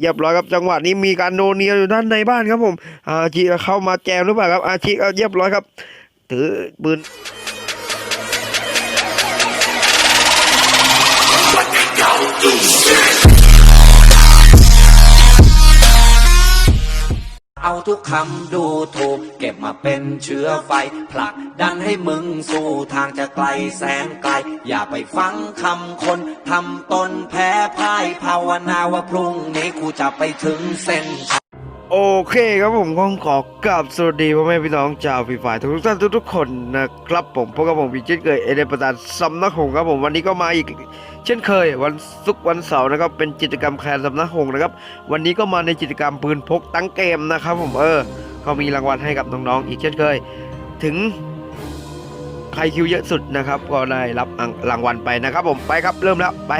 เรียบร้อยครับจังหวะนี้มีการโนเนียอยู่ด้านในบ้านครับผม อาชิเข้ามาแจมหรือเปล่าครับ อาชิเอาเรียบร้อยครับ ถือปืน เอาทุกคำดูถูก เก็บมาเป็นเชื้อไฟ ผลักดันให้มึงสู่ทางจะไกลแสนไกล อย่าไปฟังคำคนทำตนแพ้พ่ายภาวนาว่าพรุ่งนี้กูจะไปถึงเส้นชั โอเคครับผมก็ขอกราบสวัสดีพ่อแม่พี่น้องชาวฟรีไฟร์ทุกท่านทุกๆคนนะครับผมพบกับผมอีกเช่นเคยเอเดนประธานสำนักหงส์ครับผมวันนี้ก็มาอีก เช่นเคย วันศุกร์วันเสาร์นะครับเป็นกิจกรรมแคร์สำนักหงส์นะครับ วันนี้ก็มาในกิจกรรมปืนพกตั้งเกมนะครับ ผมเออก็มีรางวัลให้กับน้องๆอีกเช่นเคย ถึงใครคิวเยอะสุดนะครับ ก็ได้รับรางวัลไปนะครับ ผมไปครับเริ่มแล้วไป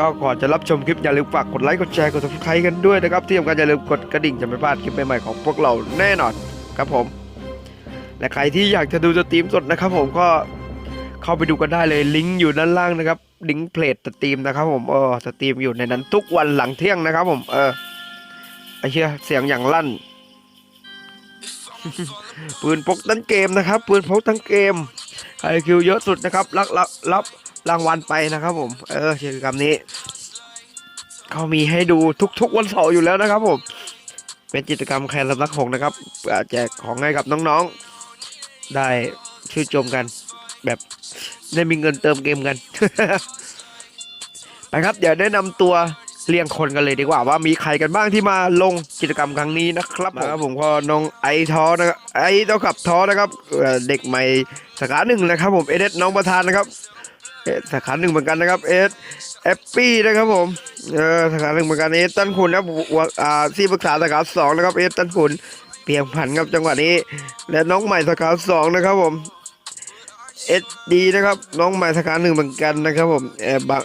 ก็ก่อนจะรับชมคลิปอย่าลืมฝากกดไลค์กดแชร์กด subscribe กันด้วยนะครับที่สำคัญอย่าลืมกดกระดิ่งจะไม่พลาดคลิปใหม่ๆของพวกเราแน่นอนครับผม และใครที่อยากจะดูสตรีมสดนะครับผมก็เข้าไปดูกันได้เลยลิงก์อยู่ด้านล่างนะครับลิงก์เพจสตรีมนะครับผมเออสตรีมอยู่ในนั้นทุกวันหลังเที่ยงนะครับผมเออไอเชี่ยเสียงอย่างลั่น ปืนพกทั้งเกมนะครับ ปืนพกทั้งเกมใครคิวเยอะสุดนะครับรับรับรับ รางวัลไปนะครับผม เออกิจกรรมนี้เขามีให้ดูทุกๆวันเสาร์อยู่แล้วนะครับผม เป็นกิจกรรมแคนสำนักหงนะครับแจกของให้กับน้องๆ ได้ชื่นชมกัน แบบได้มีเงินเติมเกมกัน ไปครับ เดี๋ยวแนะนำตัวเรียงคนกันเลยดีกว่าว่ามีใครกันบ้างที่มาลงกิจกรรมครั้งนี้นะครับผมผมก็น้องไอท้อนะครับไอเท่ากับท้อนะครับเอ่อเด็กใหม่สาขาหนึ่งนะครับ ผมเอเดน้องประธานนะครับ เอสสาขาหนึ่งเหมือนกันนะครับเอสแอปปี้นะครับผมเออสาขาหนึ่งเหมือนกันเอสตันขุนนะครับวะอ่าที่ปรึกษาสาขาสองนะครับเอสตันขุนเพียงผันครับจังหวะนี้ และน้องใหม่สาขาสองนะครับผมเอสดีนะครับน้องใหม่สาขาหนึ่งเหมือนกันนะครับผมเออบาง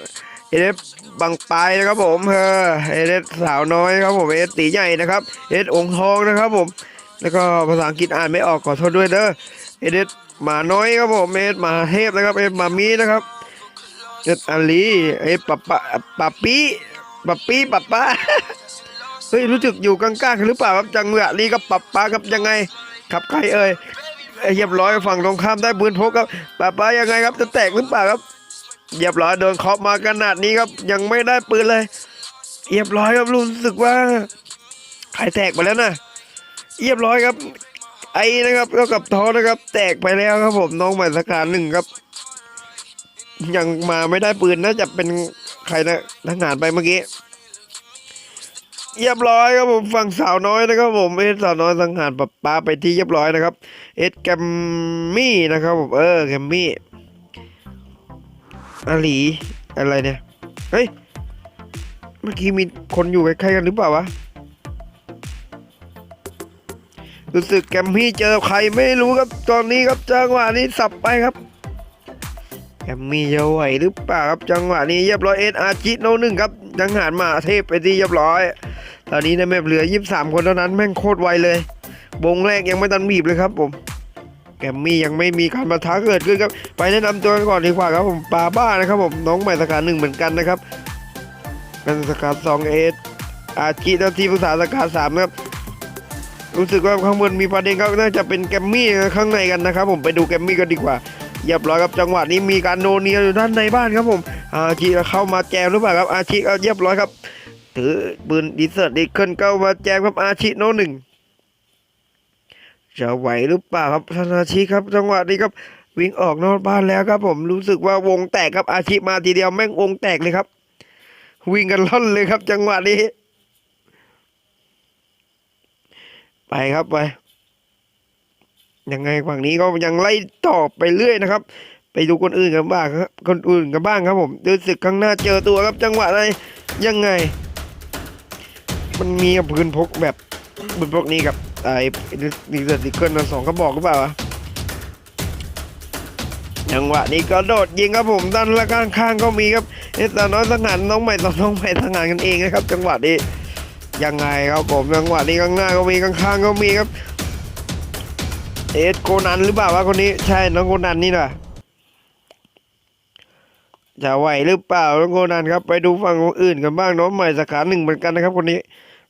เอสบางปลายนะครับผมเออเอสสาวน้อยครับผมเอสตีใหญ่นะครับเอสองทองนะครับผมแล้วก็ภาษาอังกฤษอ่านไม่ออกขอโทษด้วยเด้อเอสหมาน้อยครับผมเอสมาเทพนะครับเอสหมามีนะครับ เอสอาลีเอสปะปะปะปีปะปีปะปะเฮ้ยรู้สึกอยู่กลางๆกันหรือเปล่าครับจังหวะนี้ก็ปะปะครับยังไงครับใครเอ่ยเรียบร้อยฝั่งตรงข้ามได้ปืนพกครับป้าป้ายังไงครับจะแตกหรือเปล่าครับเรียบร้อยโดนเคาะมาขนาดนี้ครับ ยังไม่ได้ปืนเลยเรียบร้อยครับรู้สึกว่าใครแตกไปแล้วนะเรียบร้อยครับ ไอ้นะครับแล้วกับท้อนะครับ แตกไปแล้วครับผมน้องใหม่สกการหนึ่งครับ ยังมาไม่ได้ปืนน่าจะเป็นใครนะทหารไปเมื่อกี้เรียบร้อยครับผมฝั่งสาวน้อยนะครับผมเอสสาวน้อยสังหารปะปาไปที่เรียบร้อยนะครับเอสแกมมี่นะครับผมเออแกมมี่อาลีอะไรเนี่ยเฮ้ยเมื่อกี้มีคนอยู่ใกล้ๆกันหรือเปล่าวะรู้สึกแกมมี่เจอใครไม่รู้ครับตอนนี้ครับจังหวะนี้สับไปครับ แกมมี่จะไหวหรือเปล่าครับจังหวะนี้เรียบร้อยเอสอาจิโนหนึ่งครับยังหารมาเทพไปที่เรียบร้อย ตอนนี้ในแมปเหลือ 23 คนเท่านั้นแม่งโคตรไวเลย วงแรกยังไม่ตันบีบเลยครับผมแกมมี่ยังไม่มีการประทะเกิดขึ้นครับ ไปแนะนำตัวกันก่อนดีกว่าครับผมปาบ้านะครับผมน้องใหม่สาขาหนึ่งเหมือนกันนะครับเป็นสาขาสองเอสอาจิแล้วที่ภาษาสาขาสามครับรู้สึกว่าข้างบนมีประเด็นก็น่าจะเป็นแกมมี่ข้างในกันนะครับผมไปดูแกมมี่กันดีกว่า เรียบร้อยครับจังหวะนี้มีการโนเนียอยู่ด้านในบ้านครับผมอาจิเข้ามาแจมหรือเปล่าครับอาจิเอาเรียบร้อยครับ ถือปืนดีเซอร์ดีเคิลเข้ามาแจมครับอาชิโนหนึ่งจะไหวหรือเปล่าครับธนาชิครับ จังหวะนี้ครับวิ่งออกนอกบ้านแล้วครับ ผมรู้สึกว่าวงแตกครับอาชิมาทีเดียวแม่งวงแตกเลยครับ วิ่งกันล่อนเลยครับ จังหวะนี้ ไปครับไป ยังไงฝั่งนี้ก็ยังไล่ต่อไปเรื่อยนะครับ ไปดูคนอื่นกันบ้างครับคนอื่นกันบ้างครับผมรู้สึกข้างหน้าเจอตัวครับจังหวะอะไหนยังไง มันมีกับปืนพกแบบปืนพกนี้กับไอ้ดีเซอร์ติเกิลสองกระบอกหรือเปล่าวะจังหวะนี้ก็โดดยิงครับผมด้านละข้างข้างก็มีครับเอสตาน้อยสังหารน้องใหม่ต่อน้องใหม่สังหารกันเองนะครับ จังหวะนี้ยังไงครับผมจังหวะนี้ข้างหน้าก็มีข้างๆก็มีครับ เอสโกนันหรือเปล่าวะคนนี้ใช่น้องโกนันนี่นะจะไหวหรือเปล่าน้องโคนันครับ ไปดูฝั่งองอื่นกันบ้างน้องใหม่สาขาหนึ่งเหมือนกันนะครับ คนนี้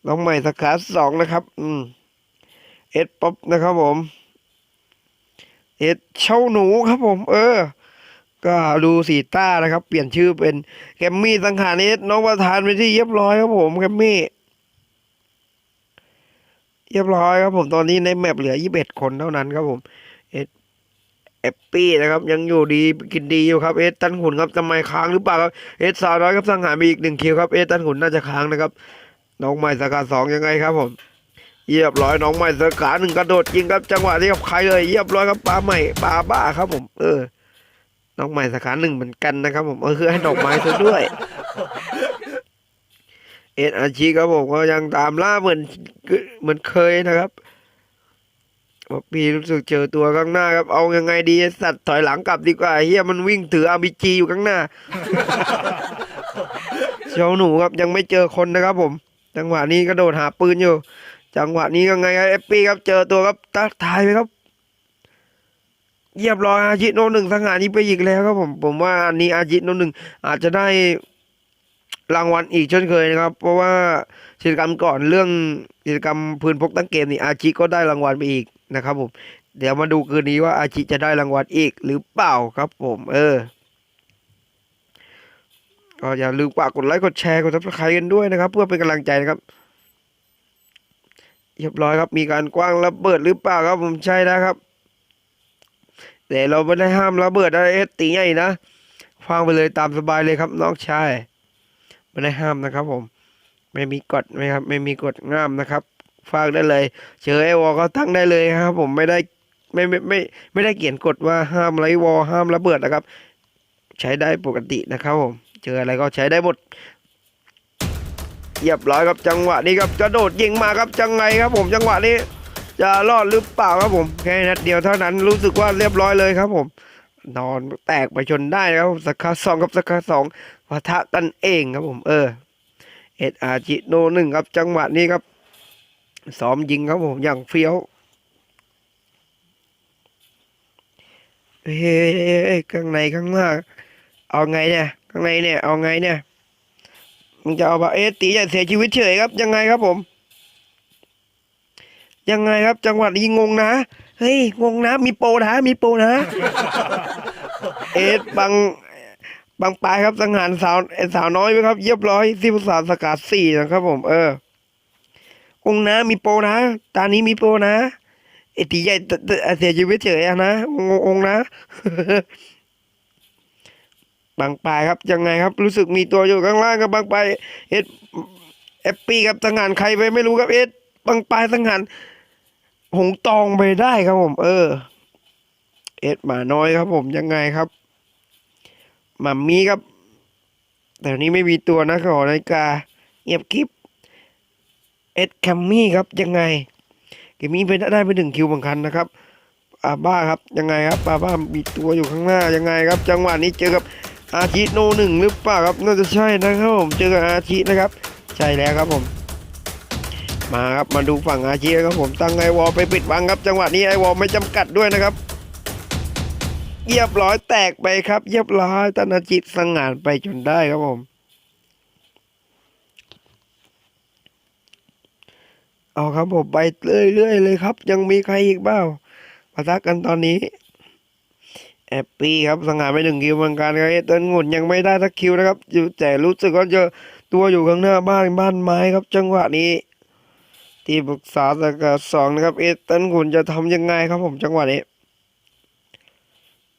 น้องใหม่สาขาสองนะครับ อืมเอ็ดป๊อปนะครับผม เอ็ดเช่าหนูครับผม เออ ก็ดูสีต้านะครับ เปลี่ยนชื่อเป็นแกมมี่สังหารเอ็ดน้องประธานไปที่เรียบร้อยครับผมแกมมี่ เรียบร้อยครับผมตอนนี้ในแมปเหลือ21คนเท่านั้นครับผมเอสเอปปี้นะครับ ยังอยู่ดีกินดีอยู่ครับเอสตันขุนครับทำไมค้างหรือเปล่าครับเอสสาวน้อยครับสังหารไปอีกหนึ่งคิวครับเอสตันขุนน่าจะค้างนะครับน้องใหม่สาขาสองยังไงครับผมเรียบร้อยน้องใหม่สาขาหนึ่งกระโดดยิงครับจังหวะนี้กับใครเลยเรียบร้อยครับปลาใหม่ปลาบ้าครับผม เออ น้องใหม่สาขาหนึ่งเหมือนกันนะครับ ผมเออคือให้ดอกไม้ซะด้วย เอ็นอาชีครับผมก็ยังตามล่าเหมือนเหมือนเคยนะครับปีรู้สึกเจอตัวข้างหน้าครับ เอายังไงดีสัตว์ถอยหลังกลับดีกว่าเฮียมันวิ่งถืออาร์บีจีอยู่ข้างหน้าเจ้าหนูครับยังไม่เจอคนนะครับผม จังหวะนี้กระโดดหาปืนอยู่ จังหวะนี้ยังไงครับเอฟปีครับเจอตัวครับตัดทายไปครับเยียบร้อยอาชิโนหนึ่งสังหารนี้ไปอีกแล้วครับผม ผมว่าอันนี้อาชิโนหนึ่งอาจจะได้ รางวัลอีกเช่นเคยนะครับ เพราะว่ากิจกรรมก่อนเรื่องกิจกรรมพื้นพกตั้งเกมนี่อาชิก็ได้รางวัลไปอีกนะครับผมเดี๋ยวมาดูคืนนี้ว่าอาชิจะได้รางวัลอีกหรือเปล่าครับผมเออก็อย่าลืมฝากกดไลค์กดแชร์กดซับสไครต์กันด้วยนะครับ เพื่อเป็นกำลังใจนะครับเรียบร้อยครับ มีการกว้างระเบิดหรือเปล่าครับผมใช่นะครับแต่เราไม่ได้ห้ามระเบิดอะไรเอสตีใหญ่นะฟังไปเลยตามสบายเลยครับน้องชาย ไม่ได้ห้ามนะครับผมไม่มีกฎไหมครับไม่มีกฎง่ามนะครับฝากได้เลยเจอไอวอลก็ตั้งได้เลยครับผมไม่ได้ไม่ไม่ไม่ไม่ได้เขียนกฎว่าห้ามไรวอลห้ามระเบิดนะครับ ใช้ได้ปกตินะครับผมเจออะไรก็ใช้ได้หมดเรียบร้อยครับจังหวะนี้ครับกระโดดยิงมาครับจังไงครับผมจังหวะนี้จะรอดหรือเปล่าครับผมแค่นัดเดียวเท่านั้นรู้สึกว่าเรียบร้อยเลยครับผม นอนแตกไปจนได้นะครับสกาสองกับสกาสองปะทะกันเองครับผมเออเอ็ดอาจิโนหนึ่งครับจังหวะนี้ครับซ้อมยิงครับผมอย่างเฟี้ยวเฮ้ยข้างในข้างน้าเอาไงเนี่ยข้างในเนี่ยเอาไงเนี่ยมึงจะเอาปะเอตีใหญ่เสียชีวิตเฉยครับ ยังไงครับผม ยังไงครับ จังหวะนี้งงนะ เฮ้ยงงนะ มีโปรนะ มีโปรนะ เอ็ดบังบางปลายครับสังหารสาวไอ้สาวน้อยไหมครับเรียบร้อยที่ภาษาสกัดสี่นะครับ ผม เออองนะมีโปรนะ ตานี้มีโปรนะไอตีใหญ่ตตเสียชีวิตเฉยนะองงนะบางปลายครับยังไงครับ รู้สึกมีตัวอยู่ข้างล่างครับบางปลายเอ็ดเอฟปีครับสังหารใครไปไม่รู้ครับเอ็ดบางปลายสังหาร หงตองไปได้ครับผม เออ เอ็ดหมาน้อยครับ ผมยังไงครับมัมมี่ครับ แต่นี้ไม่มีตัวนะขอนาฬิกาเงียบกริบเอ็ดแคมมี่ครับยังไงเกมมี่ไปได้ไปหนึ่งคิวบางคันนะครับอาบ้าครับยังไงครับอาบ้ามีตัวอยู่ข้างหน้ายังไงครับ จังหวะนี้เจอกับอาชิโนหนึ่งหรือเปล่าครับน่าจะใช่นะครับผมเจอกับอาชินะครับ ใช่แล้วครับผม มาครับมาดูฝั่งอาชิครับผมตั้งไอวอลไปปิดบังครับ จังหวะนี้ไอวอลไม่จำกัดด้วยนะครับเรียบร้อยแตกไปครับเรียบร้อยตนาจิตสังหารไปจนได้ครับผม เอาครับผมไปเรื่อยๆเลยครับ ยังมีใครอีกบ้างปะทะกันตอนนี้แอปปี้ครับสังหารไปหนึ่งคิวเหมือนกันครับเตันงุนยังไม่ได้สักคิวนะครับอยู่แต่รู้สึกว่าเจอตัวอยู่ข้างหน้าบ้านบ้านไม้ครับ จังหวะนี้ ที่ปรึกษาสกัดสองนะครับเอตันงุนจะทำยังไงครับผมจังหวะนี้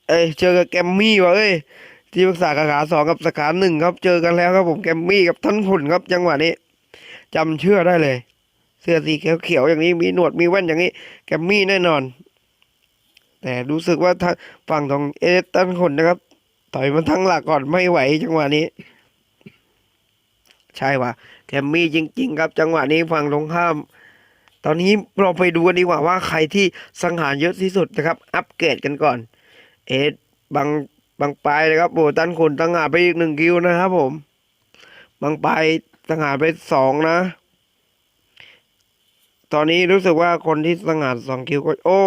เอ้ยเจอกับแกมมี่วะเอ้ยที่ปรึกษาสาขาสองกับสาขาหนึ่งครับ เจอกันแล้วครับผมแกมมี่กับท่านขุนครับ จังหวะนี้จำเชื่อได้เลย เสื้อสีเขียวๆอย่างนี้มีหนวดมีแว่นอย่างนี้ แกมมี่แน่นอน แต่รู้สึกว่าถ้าฝั่งของเอตันขุนนะครับถอยมาทั้งหลักก่อนไม่ไหว จังหวะนี้ ใช่ว่ะแกมมี่จริง ๆ ครับ จังหวะนี้ฝั่งตรงข้าม ตอนนี้เราไปดูกันดีกว่าว่าใครที่สังหารเยอะที่สุดนะครับ อัปเกรดกันก่อน เอ็ดบางบางปลายนะครับโอ้ตันขนตังหาไปอีกหนึ่งคิวนะครับผม บางปลายสังหารไปสองนะ ตอนนี้รู้สึกว่าคนที่สังหารสองคิวก็ โอ้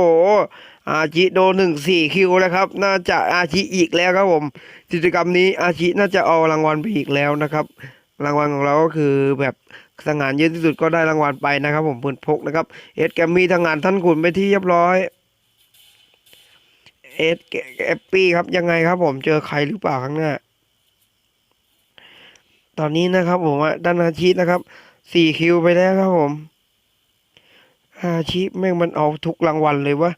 อาชิโดนหนึ่งสี่คิวนะครับ น่าจะอาชิอีกแล้วครับผม กิจกรรมนี้อาชิน่าจะเอารางวัลไปอีกแล้วนะครับ รางวัลของเราก็คือแบบ สงานเยอะที่สุดก็ได้รางวัลไปนะครับ ผมปืนพกนะครับเอสแกมมี่ทางงานท่านขุนไปที่เรียบร้อยเอสเอฟปี้ครับยังไงครับ ผมเจอใครหรือเปล่าข้างหน้า ตอนนี้นะครับ ผมด้านอาชีนะครับสี่คิวไปแล้วครับผมอาชีพแม่งมันเอาทุกรางวัลเลยวะ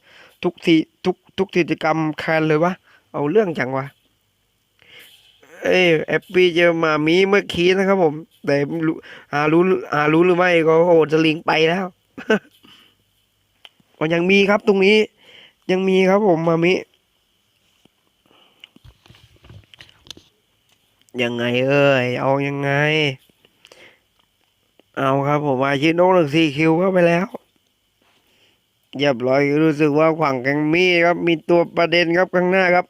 ทุกทีทุกทุกกิจกรรมแคนเลยวะเอาเรื่องจังวะ เอ้ยแอปปี้เจอมามีเมื่อกี้นะครับผม แต่รู้หารู้หารู้หรือไม่ก็โอ้จะลิงไปแล้วก็ยังมีครับตรงนี้ ยังมีครับผมมามิยังไงเอ้ยเอายังไง เอาครับผมอาชิโนหนึ่งสี่คิวเข้าไปแล้วเรียบร้อยรู้สึกว่าขวางแกงมีครับ มีตัวประเด็นครับข้างหน้าครับ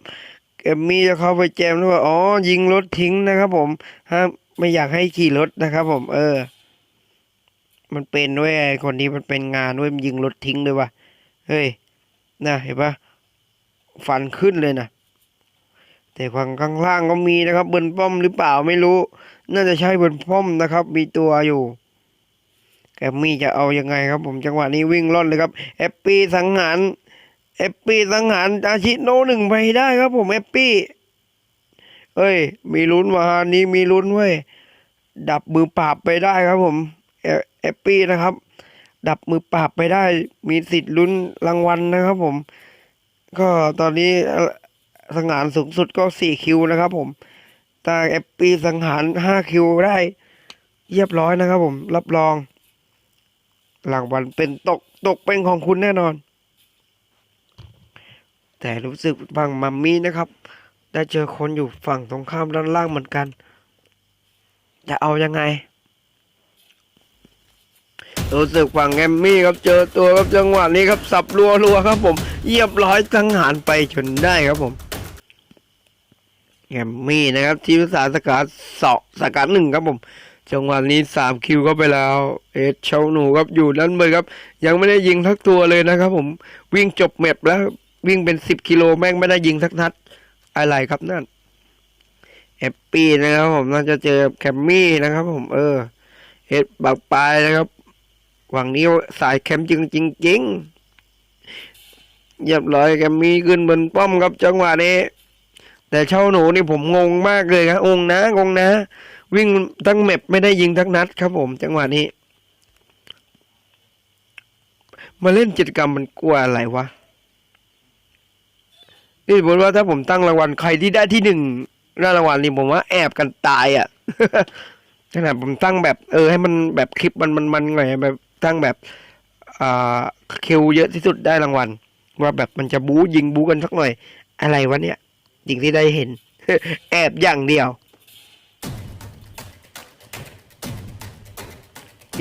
แกมมี่จะเข้าไปแจมด้วยอ๋อ ยิงรถทิ้งนะครับผมห้ามไม่อยากให้ขี่รถนะครับผม เออ มันเป็นด้วยไอ้คนนี้มันเป็นงานด้วยมันยิงรถทิ้งด้วยวะเฮ้ยนะเห็นปะฟันขึ้นเลยนะแต่ฝั่งข้างล่างก็มีนะครับบนป้อมหรือเปล่าไม่รู้ น่าจะใช่บนป้อมนะครับ มีตัวอยู่แกมมี่จะเอายังไงครับผมจังหวะนี้วิ่งล่อนเลยครับเอปปี้สังหาร เอปปี้สังหารอาชิโนหนึ่งไปได้ครับผมเอปปี้เอ้ย มีลุ้นว่านี้มีลุ้นเว้ยดับมือปราบไปได้ครับผมเอเอปปี้นะครับ ดับมือปราบไปได้ มีสิทธิ์ลุ้นรางวัลนะครับ ผม ก็ตอนนี้สังหารสูงสุดก็สี่คิวนะครับผมแต่เอปปี้สังหารห้าคิวได้เรียบร้อยนะครับผม รับรองรางวัลเป็นตกตกเป็นของคุณแน่นอน แต่รู้สึกบางมัมมี่นะครับ ได้เจอคนอยู่ฝั่งตรงข้ามด้านล่างเหมือนกัน จะเอายังไง รู้สึกฝั่งแอมมี่ครับเจอตัวครับจังหวะนี้ครับสับรัวรัวครับ ผมเยียบร้อยสังหารไปจนได้ครับผมแอมมี่นะครับ ทีมสาสกัดสองสกัดหนึ่งครับผมจังหวะนี้สามคิวเข้าไปแล้ว เอ็ดเชาหนูครับอยู่ด้านบนครับ ยังไม่ได้ยิงทักตัวเลยนะครับ ผมวิ่งจบแมปแล้ว วิ่งเป็นสิบกิโลแม่งไม่ได้ยิงทักนัด อะไรครับนั่นแอปปี้นะครับผมน่าจะเจอแคมมี่นะครับ ผม เออเฮ็ดบักปลายนะครับ หวังนี้สายแคมจริงจริงจริงเรียบร้อยแคมมี่ขึ้นบนป้อมครับจังหวะนี้ แต่เช่าหนูนี่ผมงงมากเลยครับองนะงงนะ วิ่งทั้งแมปไม่ได้ยิงทั้งนัดครับ ผม จังหวะนี้ มาเล่นกิจกรรมมันกลัวอะไรวะ นี่ผมว่าถ้าผมตั้งรางวัลใครที่ได้ที่หนึ่งได้รางวัลนี่ผมว่าแอบกันตายอะขนาดผมตั้งแบบ เออ ให้มันแบบคลิปมันมันมันหน่อยแบบตั้งแบบอ่าคิวเยอะที่สุดได้รางวัลว่าแบบมันจะบู๊ยิงบู๊กันสักหน่อย อะไรวะเนี่ยสิ่งที่ได้เห็น แอบอย่างเดียว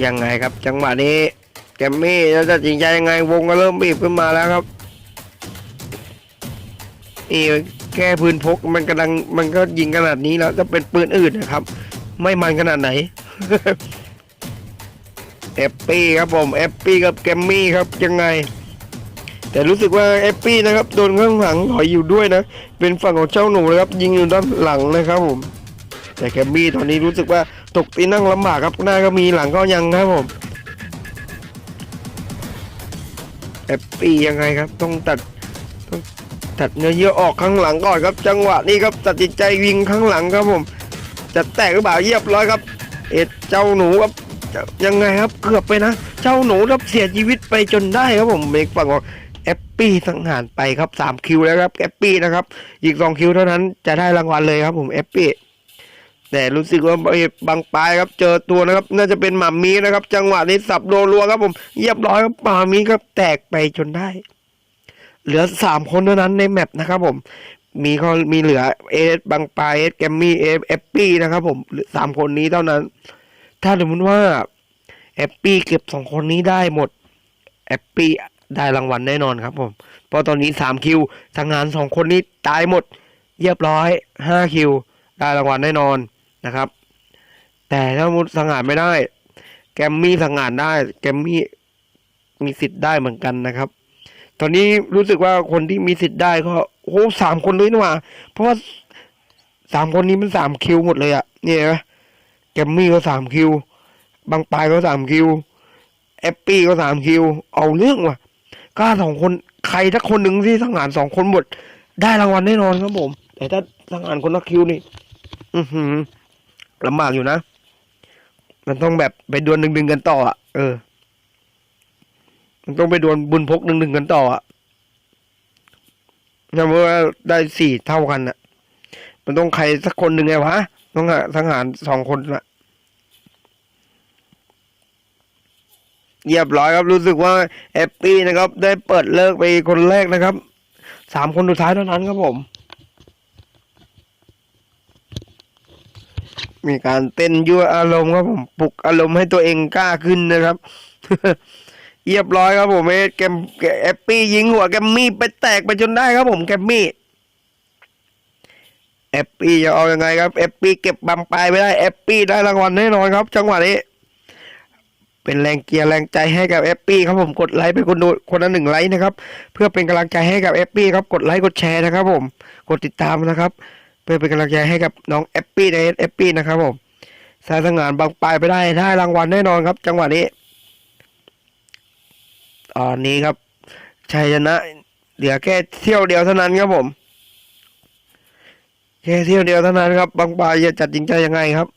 ยังไงครับ จังหวะนี้แกมมี่แล้วจะจริงใจยังไงวงก็เริ่มบีบขึ้นมาแล้วครับ นี่แค่ปืนพกมันกำลังมันก็ยิงขนาดนี้แล้วจะเป็นปืนอื่นนะครับ ไม่มันขนาดไหนเอฟปี้ครับผมเอฟปี้กับแกมมี่ครับยังไง แต่รู้สึกว่าเอฟปี้นะครับโดนข้างหลังถอยอยู่ด้วยนะ เป็นฝั่งของเจ้าหนูนะครับ ยิงอยู่ด้านหลังนะครับผม แต่แกมมี่ตอนนี้รู้สึกว่าตกตีนั่งลำบากครับหน้าก็มีหลังก็ยังครับผมเอฟปี้ยังไงครับ ต้องตัดต้อง ตัดเนื้อเยื่อออกข้างหลังก่อนครับ จังหวะนี้ครับตัดสินใจวิ่งข้างหลังครับผม จะแตกหรือเปล่าเรียบร้อยครับ เอ็ดเจ้าหนูครับยังไงครับเกือบไปนะ เจ้าหนูรับเสียชีวิตไปจนได้ครับผมเมกฝั่งของแอปปี้สังหารไปครับสามคิวแล้วครับแอปปี้นะครับอีกสองคิวเท่านั้นจะได้รางวัลเลยครับผมแอปปี้แต่รู้สึกว่าบางปลายครับเจอตัวนะครับ น่าจะเป็นหมามีนะครับ จังหวะนี้สับรัวครับผมเรียบร้อยครับหมามีครับแตกไปจนได้ เหลือสามคนเท่านั้นในแมปนะครับผมมีเขามีเหลือเอสบางปลายเอสแกมมี่เอฟเอฟปี้นะครับผมสามคนนี้เท่านั้น ถ้าสมมติว่าแอปปี้เก็บสองคนนี้ได้หมดแอปปี้ได้รางวัลแน่นอนครับผมเพราะตอนนี้สามคิวทางงานสองคนนี้ตายหมดเรียบร้อยห้าคิวได้รางวัลแน่นอนนะครับ แต่ถ้ามุดสังหารไม่ได้ แกมมี่สังหารได้ แกมมี่มีสิทธิ์ได้เหมือนกันนะครับ ตอนนี้รู้สึกว่าคนที่มีสิทธิ์ได้ก็โอ้สามคนเลยนี่หว่า เพราะว่าสามคนนี้มันสามคิวหมดเลยอะเนี่ยนไหมแกมมี่ก็สามคิว บางปลายก็สามคิว แอปปี้ก็สามคิว เอาเรื่องว่ะกล้าสองคนใครถ้าคนหนึ่งที่สังหารสองคนหมด ได้รางวัลแน่นอนครับผม แต่ถ้าสังหารคนละคิวนี่ อือหือลำบากอยู่นะ มันต้องแบบไปดวลหนึ่งๆกันต่ออะเออ มันต้องไปดวลบุญพกหนึ่งๆกันต่ออะถ้าว่าได้สี่เท่ากันอะมันต้องใครสักคนหนึ่งไงวะต้องหาสังหารสองคนละเรียบร้อยครับรู้สึกว่าแอปปี้นะครับ ได้เปิดเลิกไปคนแรกนะครับสามคนสุดท้ายเท่านั้นครับผม มีการเต้นยั่วอารมณ์ครับผมปลุกอารมณ์ให้ตัวเองกล้าขึ้นนะครับ เรียบร้อยครับผมเอแกมแอปปี้ยิงหัวแกมมี่ไปแตกไปจนได้ครับผมแกมมี่แอปปี้จะเอายังไงครับแอปปี้เก็บบางปลายไม่ได้แอปปี้ได้รางวัลแน่นอนครับ จังหวะนี้ เป็นแรงเกียร์แรงใจให้กับแอปปี้ครับผมกดไลค์ไปคนดูคนละหนึ่งไลค์นะครับ เพื่อเป็นกำลังใจให้กับแอปปี้ครับกดไลค์กดแชร์นะครับ ผมกดติดตามนะครับ เพื่อเป็นกำลังใจให้กับน้องแอปปี้ในแอปปี้นะครับผมสายสังหารบางปลายไปได้ได้รางวัลแน่นอนครับ จังหวะนี้ ตอนนี้ครับชัยชนะเหลือแค่เที่ยวเดียวเท่านั้นครับผมแค่เที่ยวเดียวเท่านั้นครับบางปลายจะจัดจริงใจยังไงครับ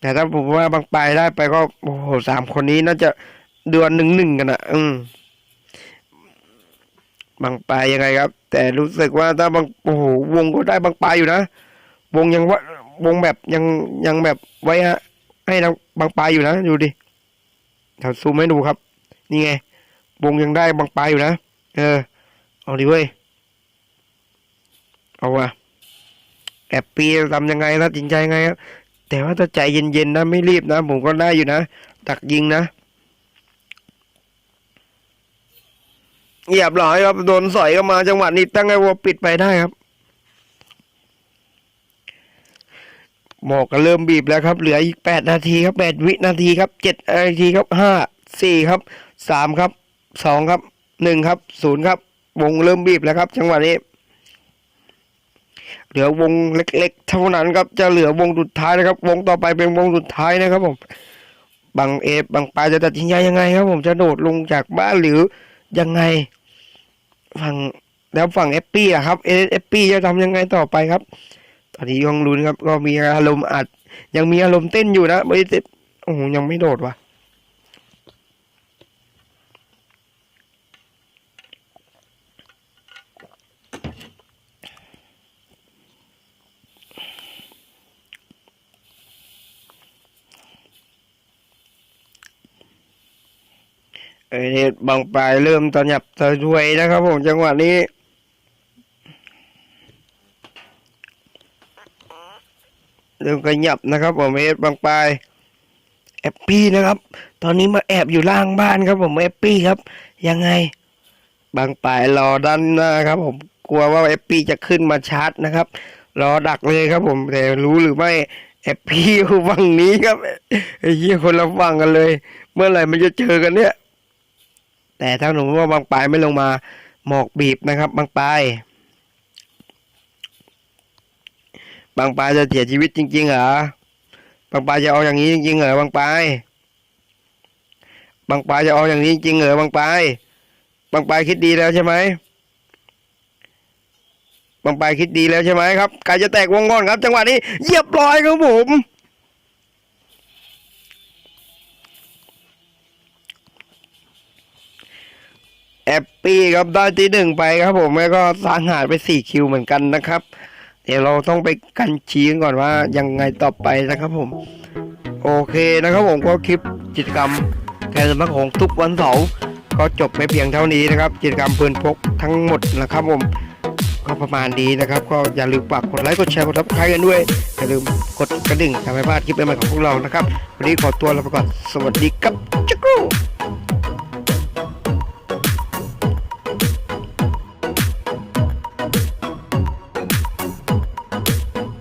แต่ถ้าผมว่าบางปลายได้ไปก็โอ้โหสามคนนี้น่าจะเดือนหนึ่งหนึ่งกันนะอืมบางปลายยังไงครับ แต่รู้สึกว่าถ้าบางโอ้โหวงก็ได้บางปลายอยู่นะวงยังว่าวงแบบยังยังแบบไว้ฮะให้ทางบางปลายอยู่นะดูดิเดี๋ยวซูมให้ดูครับ นี่ไงวงยังได้บางปลายอยู่นะ เออ เอาดิเว้ย เอาว่ะแอบปีทำยังไงนะจริงใจยังไงครับแต่ว่าถ้าใจเย็นๆนะไม่รีบนะ ผมก็ได้อยู่นะดักยิงนะเหยียบร้อยครับโดนสอยเข้ามาจังหวะนี้ตั้งไอ้วัวปิดไปได้ครับหมอกก็เริ่มบีบแล้วครับ เหลืออีกแปดนาทีครับแปดวินาทีครับเจ็ดนาทีครับห้าสี่ครับสามครับสองครับหนึ่งครับศูนย์ครับ วงเริ่มบีบแล้วครับ จังหวะนี้ เหลือวงเล็ก ๆ เท่านั้นครับ จะเหลือวงสุดท้ายนะครับ วงต่อไปเป็นวงสุดท้ายนะครับผมบางเอฟบางปลายจะตัดสินใจยังไงครับผมจะโดดลงจากบ้านหรือยังไง ฝั่งแล้วฝั่งเอฟปีอะครับเอฟปีจะทำยังไงต่อไปครับ ตอนนี้ยังลุ้นครับ ก็มีอารมณ์อัด ยังมีอารมณ์เต้นอยู่นะไม่ได้เต้นโอ้โหยังไม่โดดว่ะ เอเนบางปลายเริ่มตอนหยับตะช่วยนะครับผมจังหวะนี้เริ่มขยับนะครับผมเอฟบางปลายแอปปี้นะครับ ตอนนี้มาแอบอยู่ล่างบ้านครับผมแอปปี้ครับ ยังไง บางปลายรอด้านหน้าครับ ผมกลัวว่าแอปปี้จะขึ้นมาชาร์จนะครับ รอดักเลยครับ ผมแต่รู้หรือไม่แอปปี้อยู่ฝั่งนี้ครับไอ้เหี้ยคนละฝั่งกันเลย เมื่อไหร่มันจะเจอกันเนี่ย แต่ถ้าหนูว่าบางปลายไม่ลงมาหมอกบีบนะครับ บางปลายบางปลายจะเสียชีวิตจริงๆเหรอบางปลายจะเอาอย่างนี้จริงๆเหรอบางปลายบางปลายจะเอาอย่างนี้จริงๆเหรอบางปลายบางปลายคิดดีแล้วใช่ไหมบางปลายคิดดีแล้วใช่ไหมครับใครจะแตกวงก่อนครับ จังหวะนี้เรียบร้อยครับผม แอปปี้ครับได้ที่หนึ่งไปครับผมแล้วก็สร้างหารไปสี่คิวเหมือนกันนะครับ เดี๋ยวเราต้องไปกันชี้กันก่อนว่ายังไงต่อไปนะครับผม โอเคนะครับผมก็คลิปกิจกรรมแกนสมัครของทุกวันเสาร์ก็จบไปเพียงเท่านี้นะครับ กิจกรรมปืนพกทั้งหมดนะครับผมก็ประมาณนี้นะครับ ก็อย่าลืมฝากกดไลค์กดแชร์กดซับสไครกันด้วยอย่าลืมกดกระดิ่งทำให้พลาดคลิปใหม่ๆของพวกเรานะครับ วันนี้ขอตัวลาไปก่อนสวัสดีครับ